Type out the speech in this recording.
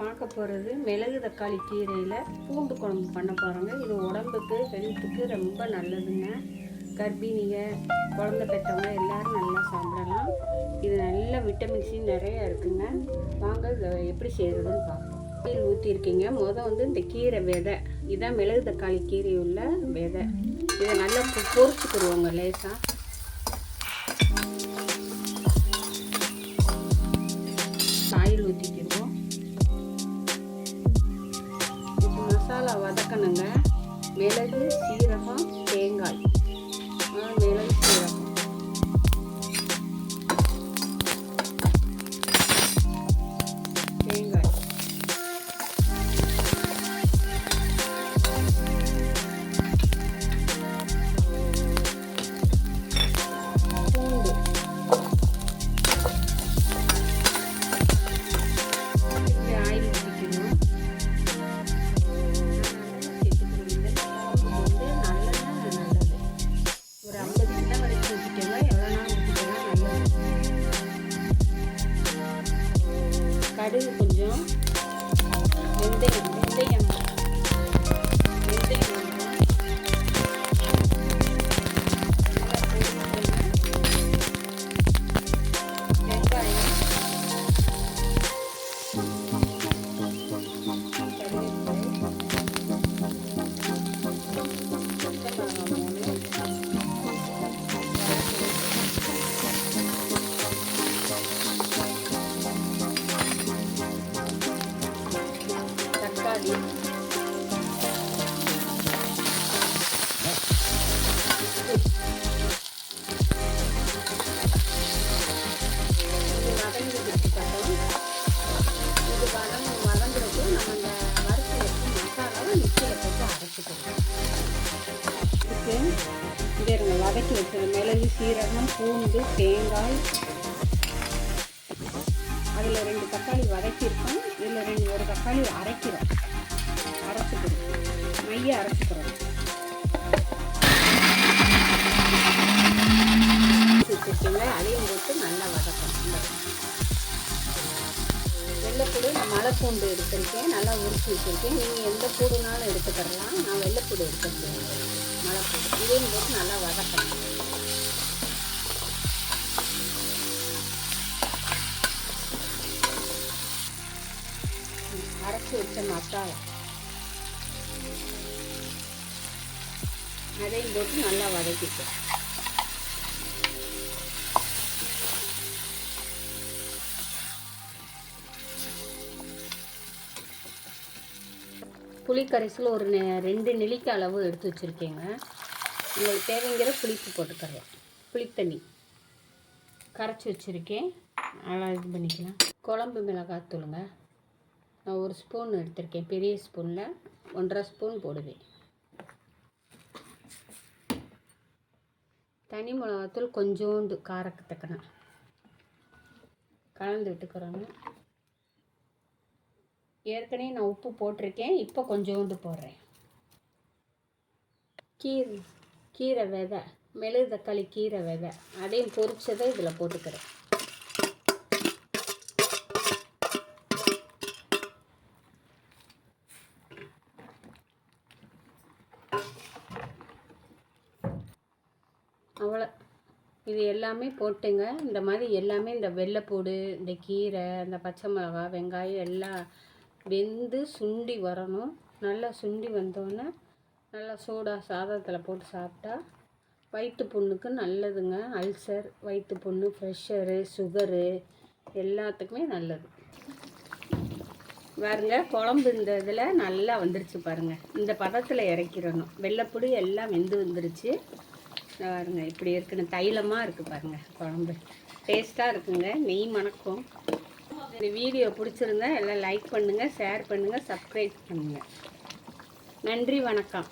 பார்க்க போகிறது மிளகு தக்காளி கீரையில் பூண்டு குழம்பு பண்ண போகிறோங்க இது உடம்புக்கு ஹெல்த்துக்கு ரொம்ப நல்லதுங்க. கர்ப்பிணிங்க குழந்தை பெற்றவங்க எல்லோரும் நல்லா சாப்பிடலாம். இது நல்ல விட்டமின் சி நிறைய இருக்குங்க. வாங்க இதை எப்படி செய்கிறதுன்னு பார்ப்போம். ஆயில் ஊற்றிருக்கீங்க மொதல் வந்து இந்த கீரை விதை. இதான் மிளகு தக்காளி கீரை உள்ள விதை. இதை நல்லா பொறிச்சுக்கிடுவோங்க லேசாக ஆயில் ஊற்றிக்கிடுவோம் இப்போ மசாலா வதக்கணுங்க. மிளகு சீரகம் தேங்காய். மிளகு சீரகம். கடுகு கொஞ்சம் இதுக்கு இங்கே இருங்க வதக்கி வச்சது மிளகு சீரகம் பூண்டு தேங்காய். அதில் ரெண்டு தக்காளி வதக்கியிருக்கோம். இதில் ரெண்டு ஒரு தக்காளி அரைக்கிறோம். அரைச்சிக்கிறோம். மைய அரைச்சிக்கிறோம். மலை பூண்டு எடுத்திருக்கேன் நல்லா உரிச்சு வச்சுருக்கேன். நீங்கள் எந்த பூடுனாலும் எடுத்துக்கிடலாம் நான் வெள்ளைப்பூடு எடுத்துருக்கேன். மலைப்பூடு. இதையும் போட்டு நல்லா வதக்கணும். அரைச்சி வச்ச மசாலா. அதையும் போட்டு நல்லா வதக்கிட்டேன் புளிக்கரைசல் ஒரு நெ- ரெண்டு நெல்லிக்காய் அளவு எடுத்து வச்சுருக்கேங்க. உங்களுக்கு தேவைங்கிற புளிப்பு போட்டுக்கிறேன் புளித்தண்ணி கரைச்சி வச்சுருக்கேன். நல்லா இது பண்ணிக்கலாம். குழம்பு மிளகாய் தூளுங்க. நான் ஒரு ஸ்பூன் எடுத்திருக்கேன். பெரிய ஸ்பூனில் ஒன்றரை ஸ்பூன் போடுவேன். தனி மிளகாத்தூள் கொஞ்சோண்டு காரக்கு கலந்து விட்டுக்கிறோங்க. ஏற்கனவே நான் உப்பு போட்டிருக்கேன். இப்போ கொஞ்சோண்டு போடுறேன். கீரை கீரை விதை மிளகு தக்காளி கீரை விதை. அதையும் பொறிச்சதை இதில் போட்டுக்கிறேன். அவ்வளோ. இது எல்லாமே போட்டுங்க. இந்த மாதிரி எல்லாமே இந்த வெள்ளைப்பூடு இந்த கீரை இந்த பச்சை மிளகா வெங்காயம் எல்லாம் வெந்து சுண்டி வரணும். நல்லா சுண்டி வந்தோடனே நல்லா சூடாக சாதத்தில் போட்டு சாப்பிட்டா வயிற்று புண்ணுக்கு நல்லதுங்க. அல்சர் வயிற்று புண்ணு ப்ரெஷரு சுகரு எல்லாத்துக்குமே நல்லது. பாருங்க குழம்பு இந்த இதில் நல்லா வந்துருச்சு பாருங்க. இந்த பதத்தில் இறக்கிடணும். வெள்ளைப்பொடி எல்லாம் வெந்து வந்துருச்சு. பாருங்க இப்படி இருக்குன்னு தைலமாக இருக்குது பாருங்க குழம்பு. டேஸ்ட்டாக இருக்குங்க. நெய் மணக்கும். இந்த வீடியோ பிடிச்சிருந்தா எல்லாம் லைக் பண்ணுங்கள் ஷேர் பண்ணுங்கள் சப்ஸ்கிரைப் பண்ணுங்கள் நன்றி வணக்கம்.